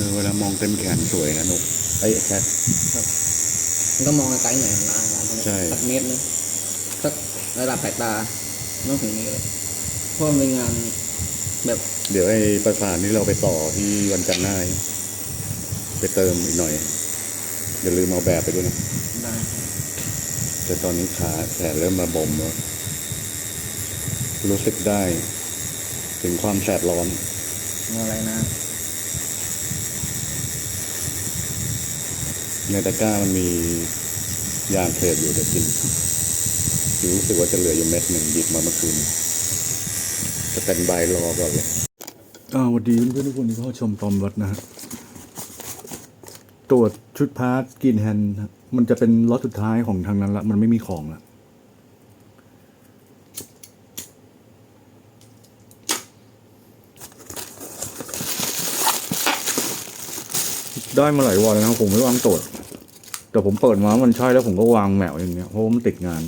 อเวลามองเต็มแขนสวยนะนุกไอ้ยแคทมันก็มองไกลๆหน่อยนะร้านเขาใช่ สักเมตรนึงสักระดับสายตาไม่ต้องถึงนี้เลยเพราะมันเป็นงานแบบเดี๋ยวไอ้ประสานนี้เราไปต่อที่วันจันทร์หน้าไปเติมอีกหน่อยอย่าลืมเอาแบบไปด้วยนะได้แต่ตอนนี้ขาแขนเริ่มมาบ่มแล้วรู้สึกได้ ถึงความแสบร้อนอะไรนะ ในตะกร้ามันมียางเทรดอยู่แต่กินรู้สึกว่าจะเหลืออยู่เม็ดหนึ่งหยิบมาเมื่อคืนจะเป็นใบรอก่อนเลยอ้าวันดีเพื่อนๆทุกคนที่เข้าชมตอมรถนะฮะตรวจชุดพาร์ทกินแฮนด์มันจะเป็นล็อตสุดท้ายของทางนั้นละ มันไม่มีของละ ได้มาหลายวันแล้วนะครับผมไม่วางตรวจแต่ผมเปิดมา มันใช่แล้วผมก็วางแมวอย่างเงี้ยเพราะมันติดงาน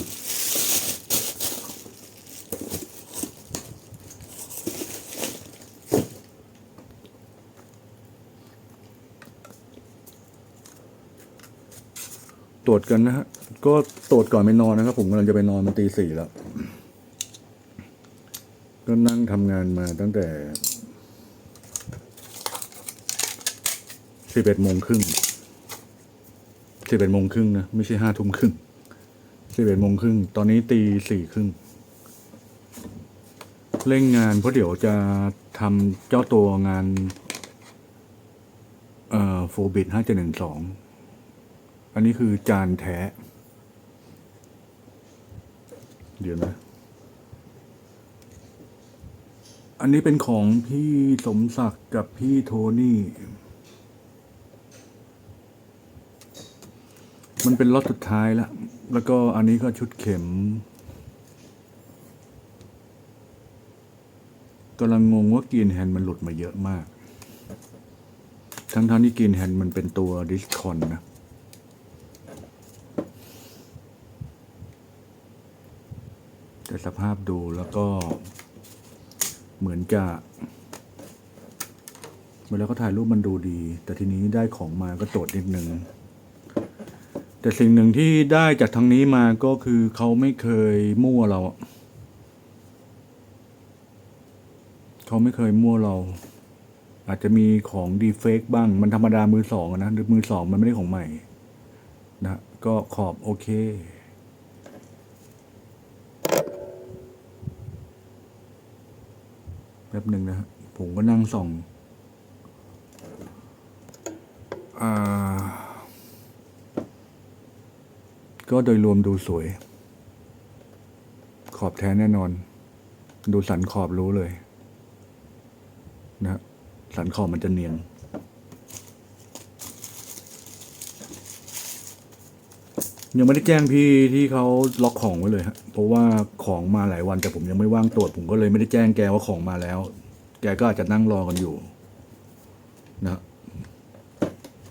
ตรวจกันนะฮะ ก็ตรวจก่อนไปนอนนะครับ ผมกำลังจะไปนอนมันตีสี่แล้ว ก็นั่งทำงานมาตั้งแต่ สิบเอ็ดโมงครึ่งสิบเอ็ดโมงครึ่งนะไม่ใช่ห้าทุ่มครึ่งสิบเอ็ดโมงครึ่งตอนนี้ตีสี่ครึ่งเร่งงานเพราะเดี๋ยวจะทำเจ้าตัวงาน เอ่อโฟบิดห้าเจ็ดหนึ่งสองอันนี้คือจานแท้ เดี๋ยวนะ อันนี้เป็นของพี่สมศักดิ์กับพี่โทนี่ มันเป็นล็อตสุดท้ายแล้ว แล้วก็อันนี้ก็ชุดเข็มกำลังงงว่ากีนแฮนด์มันหลุดมาเยอะมาก ทั้งๆที่กีนแฮนด์มันเป็นตัวดิสคอนนะ แต่สภาพดูแล้วก็เหมือนจะเวลาเขาถ่ายรูปมันดูดี แต่ทีนี้ได้ของมาก็ตรวจนิดนึง แต่สิ่งหนึ่งที่ได้จากทางนี้มาก็คือเขาไม่เคยมั่วเรา เขาไม่เคยมั่วเรา อาจจะมีของดีเฟกบ้าง มันธรรมดามือสองนะหรือมือสองมันไม่ได้ของใหม่ นะ ก็ขอบโอเคแป๊บหนึ่งนะผมก็นั่งส่อง อ่า ก็โดยรวมดูสวย ขอบแท้แน่นอน ดูสันขอบรู้เลย นะสันขอบมันจะเนียนยังไม่ได้แจ้งพี่ที่เขาล็อกของไว้เลยฮะเพราะว่าของมาหลายวันแต่ผมยังไม่ว่างตรวจผมก็เลยไม่ได้แจ้งแกว่าของมาแล้ว แกก็อาจจะนั่งรอกันอยู่ นะ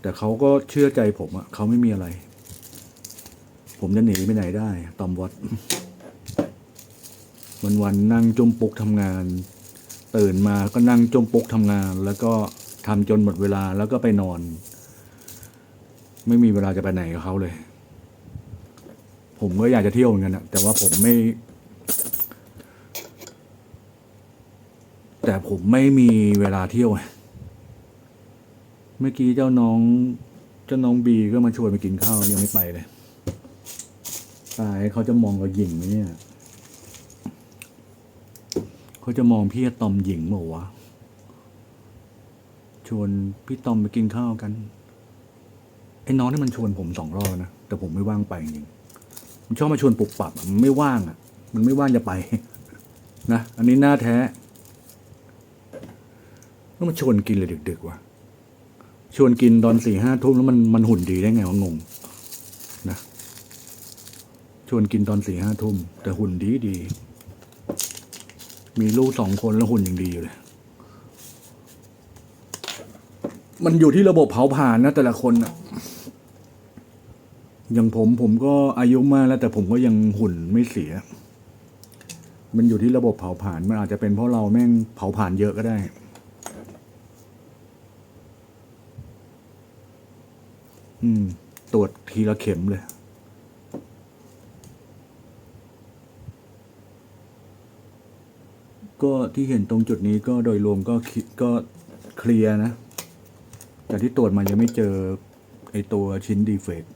แต่เขาก็เชื่อใจผมอะเขาไม่มีอะไร ผมจะหนีไปไหนได้ ตอมวัด วันวันๆนั่งจมปุกทำงาน ตื่นมาก็นั่งจมปุกทำงาน แล้วก็ทำจนหมดเวลาแล้วก็ไปนอน ไม่มีเวลาจะไปไหนกับเขาเลย ผมก็อยากจะเที่ยวเหมือนกันนะแต่ว่าผมไม่ แต่ผมไม่มีเวลาเที่ยวเมื่อกี้เจ้าน้อง เจ้าน้องบีก็มาชวนไปกินข้าวยังไม่ไปเลย ตายเขาจะมองเราหยิ่งไหมเนี่ยเขาจะมองพี่ตอมหญิงเปล่าวะชวนพี่ตอมไปกินข้าวกันไอ้น้องนี่มันชวนผมสองรอบนะแต่ผมไม่ว่างไปจริงมันชอบมาชวนปลุกปับอะมันไม่ว่างอะ มันไม่ว่างจะไปนะอันนี้หน้าแท้ก็มาชวนกินเลยดึกๆวะชวนกินตอนสี่ห้าทุ่มแล้วมันมันหุ่นดีได้ไงวะงง วนกินตอนสี่ห้าทุ่ม แต่หุ่นดีดี มีลูกสองคนแล้วหุ่นยังดีอยู่เลย มันอยู่ที่ระบบเผาผลาญนะ แต่ละคนอะอย่างผมผมก็อายุมากแล้ว แต่ผมก็ยังหุ่นไม่เสีย มันอยู่ที่ระบบเผาผลาญมันอาจจะเป็นเพราะเราแม่งเผาผลาญเยอะก็ได้อืมตรวจทีละเข็มเลย ก็ที่เห็นตรงจุดนี้ก็โดยรวมก็คิดก็เคลียร์นะ แต่ที่ตรวจมันยังไม่เจอไอตัวชิ้นดีเฟกต์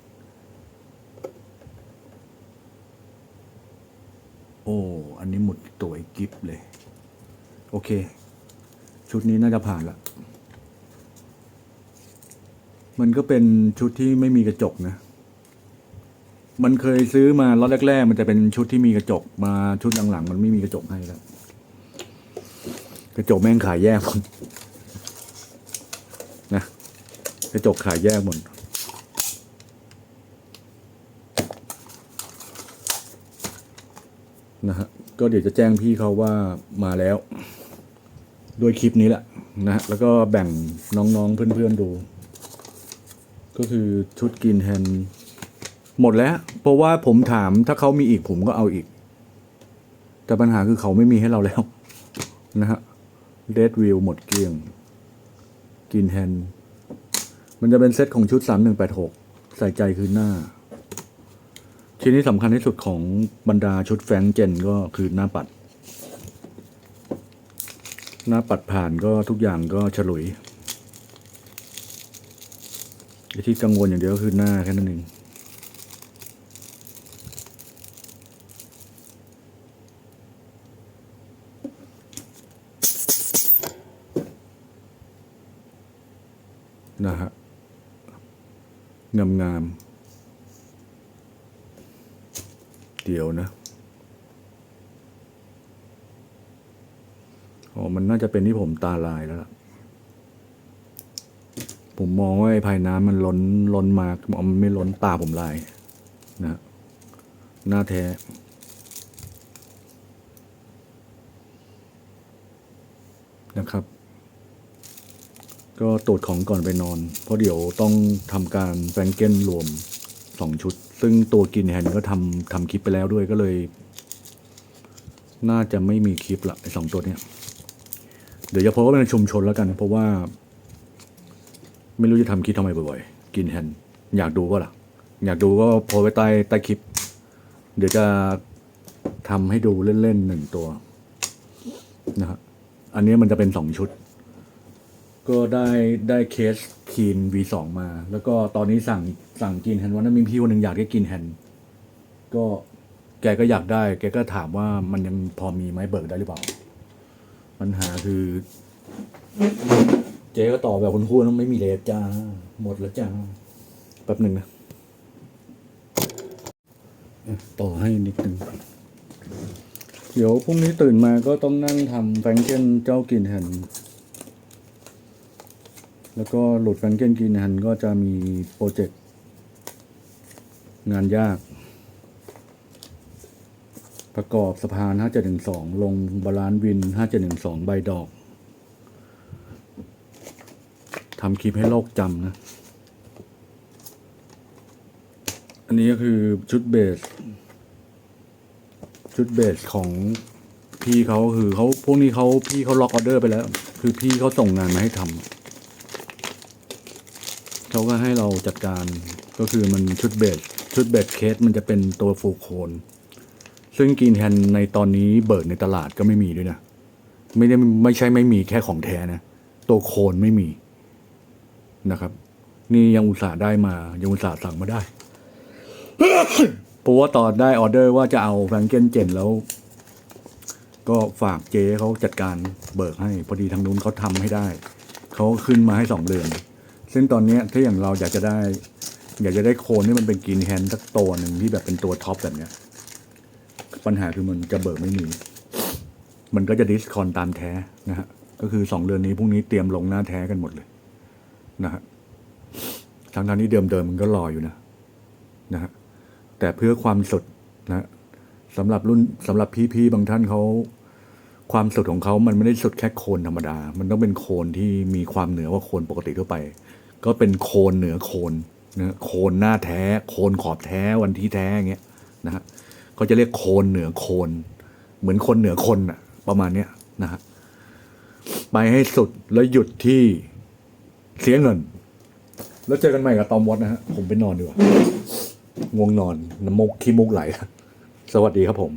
โอ้ อันนี้หมดตัวไอกิฟเลย โอเค ชุดนี้น่าจะผ่านละ มันก็เป็นชุดที่ไม่มีกระจกนะมันเคยซื้อมาล็อตแรก ๆ มันจะเป็นชุดที่มีกระจกมาชุดหลังๆ มันไม่มีกระจกให้แล้ว กระจกแม่งขายแยกหมดนะกระจกขายแยกหมดนะฮะก็เดี๋ยวจะแจ้งพี่เขาว่ามาแล้ว ด้วยคลิปนี้แหละนะฮะแล้วก็แบ่งน้องๆเพื่อนๆดู ก็คือชุดกินแฮนหมดแล้ว เพราะว่าผมถามถ้าเขามีอีกผมก็เอาอีก แต่ปัญหาคือเขาไม่มีให้เราแล้ว เ d ดวิวหมดเกลี้ยงกินแฮนมันจะเป็นเซตของชุด 3186 ใส่ใจคือหน้า ชิ้นนี้สำคัญที่สุดของบรรดาชุดแฟงเจนก็คือหน้าปัด หน้าปัดผ่านก็ทุกอย่างก็ฉลุยที่กังวลอย่างเดียวก็คือหน้าแค่นั้นเอง นะฮะงามงามๆเดี๋ยวนะอ๋อมันน่าจะเป็นที่ผมตาลายแล้วล่ะ ผมมองว่าไอ้ภายน้ำมันล้นล้นมาอ๋อมันไม่ล้นตาผมลายนะฮะหน้าแท้นะครับ ก็ตรวจของก่อนไปนอน เพราะเดี๋ยวต้องทำการแฟรงเก้นรวมสองชุด ซึ่งตัวกินแฮนก็ทำทำคลิปไปแล้วด้วยก็เลย น่าจะไม่มีคลิปละไอสองตัวเนี้ย เดี๋ยวจะพสต์ไว้ในชุมชนแล้วกัน เพราะว่า ไม่รู้จะทำคลิปทำไมบ่อยๆ กินแฮนด์อยากดูก็ล่ะ อยากดูก็โพสไว้ใต้ใต้คลิป เดี๋ยวจะทำให้ดูเล่นๆหนึ่งตัวนะฮะอันนี้มันจะเป็นสองชุด ก็ได้ได้เคสคีน V2 มา แล้วก็ตอนนี้สั่งสั่งกินแฮนด์วันนั้นมีพี่คนหนึ่งอยากได้กินแฮนด์ก็แกก็อยากได้ แกก็ถามว่ามันยังพอมีไหมเบิกได้หรือเปล่า ปัญหาคือ เจ๊ก็ตอบแบบคุณครูนะไม่มีเลยจ้า หมดแล้วจ้า แป๊บหนึ่งนะอะต่อให้นิดนึง เดี๋ยวพรุ่งนี้ตื่นมาก็ต้องนั่งทำแฟรงเกนเจ้ากินแฮนด์ แล้วก็หลุดแฟรงเกนกินแฮนก็จะมีโปรเจกต์งานยาก ประกอบสะพาน 5712 ลงบาลานซ์วิน 5712 ใบดอกทำคลิปให้โลกจำนะ อันนี้ก็คือชุดเบส ชุดเบสของพี่เขาคือเขาพวกนี้เขาพี่เขาล็อกออเดอร์ไปแล้ว คือพี่เขาส่งงานมาให้ทำ เขาก็ให้เราจัดการก็คือมันชุดเบสชุดเบสเคสมันจะเป็นตัวฟูโคนซึ่งกินแฮนในตอนนี้เบิร์ดในตลาดก็ไม่มีด้วยนะ ไม่ได้ไม่ใช่ไม่มีแค่ของแท้นะ ตัวโคนไม่มีนะครับ นี่ยังอุตส่าห์ได้มา ยังอุตส่าห์สั่งมาได้เพราะว่าตอนได้ออเดอร์ว่าจะเอาแฟรงเกนเจนแล้ว ก็ฝากเจ๊เขาจัดการเบิกให้ พอดีทางนู้นเขาทำให้ได้ เขาขึ้นมาให้สองเดือน ซึ่งตอนนี้ถ้าอย่างเราอยากจะได้ อยากจะได้โคนที่มันเป็นกินแฮนสักตัวหนึ่งที่แบบเป็นตัวท็อปแบบเนี้ย ปัญหาคือมันจะเบิกไม่มี มันก็จะดิสคอนตามแท้นะฮะก็คือสองเดือนนี้พรุ่งนี้เตรียมลงหน้าแท้กันหมดเลย นะฮะทางทางนี้เดิมเดิมมันก็รออยู่นะนะฮะแต่เพื่อความสดนะสำหรับรุ่นสำหรับพี่ๆบางท่านเขาความสดของเขามันไม่ได้สดแค่โคนธรรมดา มันต้องเป็นโคนที่มีความเหนือกว่าโคนปกติทั่วไป ก็เป็นโคนเหนือโคนนะโคนหน้าแท้ โคนขอบแท้วันที่แท้อย่างเงี้ยนะฮะเขาจะเรียกโคนเหนือโคน เหมือนคนเหนือคนอะประมาณเนี้ยนะฮะไปให้สุดแล้วหยุดที่เสียเงิน แล้วเจอกันใหม่กับตอมวอดนะฮะผมไปนอนดีกว่าง่วงนอนน้ำมกขี้มูกไหล สวัสดีครับผม